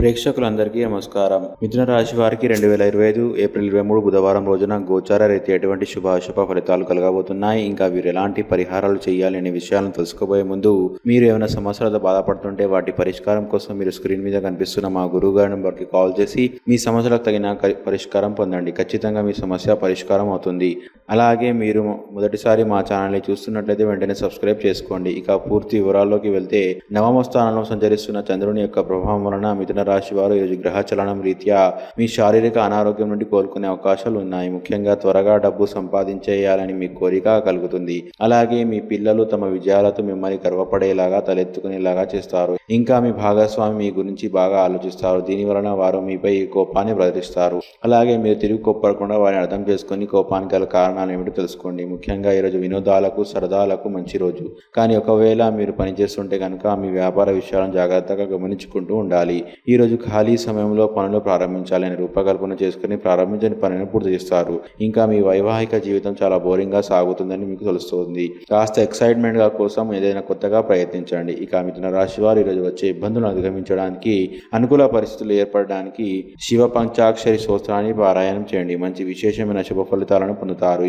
ప్రేక్షకులందరికీ నమస్కారం. మిథున రాశి వారికి రెండు వేల ఇరవై ఐదు ఏప్రిల్ ఇరవై మూడు బుధవారం రోజున గోచార రీతి ఎటువంటి శుభాశుభ ఫలితాలు కలగబోతున్నాయి. ఇంకా వీరు ఎలాంటి పరిహారాలు చేయాలి అనే విషయాలను తెలుసుకోబోయే ముందు మీరు ఏమైనా సమస్యలతో బాధపడుతుంటే వాటి పరిష్కారం కోసం మీరు స్క్రీన్ మీద కనిపిస్తున్న మా గురువు గారి నెంబర్కి కాల్ చేసి మీ సమస్యలకు తగిన పరిష్కారం పొందండి. ఖచ్చితంగా మీ సమస్య పరిష్కారం అవుతుంది. అలాగే మీరు మొదటిసారి మా ఛానల్ని చూస్తున్నట్లయితే వెంటనే సబ్స్క్రైబ్ చేసుకోండి. ఇక పూర్తి వివరాల్లోకి వెళ్తే నవమ స్థానంలో సంచరిస్తున్న చంద్రుని యొక్క ప్రభావం వలన మిథున రాశి వారు ఈరోజు గ్రహ చలనం రీత్యా మీ శారీరక అనారోగ్యం నుండి కోలుకునే అవకాశాలు ఉన్నాయి. ముఖ్యంగా త్వరగా డబ్బు సంపాదించేయాలని మీ కోరిక కలుగుతుంది. అలాగే మీ పిల్లలు తమ విజయాలతో మిమ్మల్ని గర్వపడేలాగా తలెత్తుకునేలాగా చేస్తారు. ఇంకా మీ భాగస్వామి మీ గురించి బాగా ఆలోచిస్తారు. దీని వలన వారు మీపై కోపాన్ని ప్రదర్శిస్తారు. అలాగే మీరు తిరిగి కోప్పడకుండా వారిని అర్థం చేసుకుని కోపానికి గల కారణం కారణాలు ఏమిటో తెలుసుకోండి. ముఖ్యంగా ఈరోజు వినోదాలకు సరదాలకు మంచి రోజు. కానీ ఒకవేళ మీరు పనిచేస్తుంటే కనుక మీ వ్యాపార విషయాలను జాగ్రత్తగా గమనించుకుంటూ ఉండాలి. ఈ రోజు ఖాళీ సమయంలో పనులు ప్రారంభించాలని రూపకల్పన చేసుకుని ప్రారంభించని పనిని పూర్తి చేస్తారు. ఇంకా మీ వైవాహిక జీవితం చాలా బోరింగ్గా సాగుతుందని మీకు తెలుస్తుంది. కాస్త ఎక్సైట్మెంట్గా కోసం ఏదైనా కొత్తగా ప్రయత్నించండి. ఇక మిథున రాశి వారు ఈరోజు వచ్చే ఇబ్బందులను అధిగమించడానికి అనుకూల పరిస్థితులు ఏర్పడడానికి శివ పంచాక్షరి స్తోత్రాన్ని పారాయణం చేయండి. మంచి విశేషమైన శుభ ఫలితాలను పొందుతారు.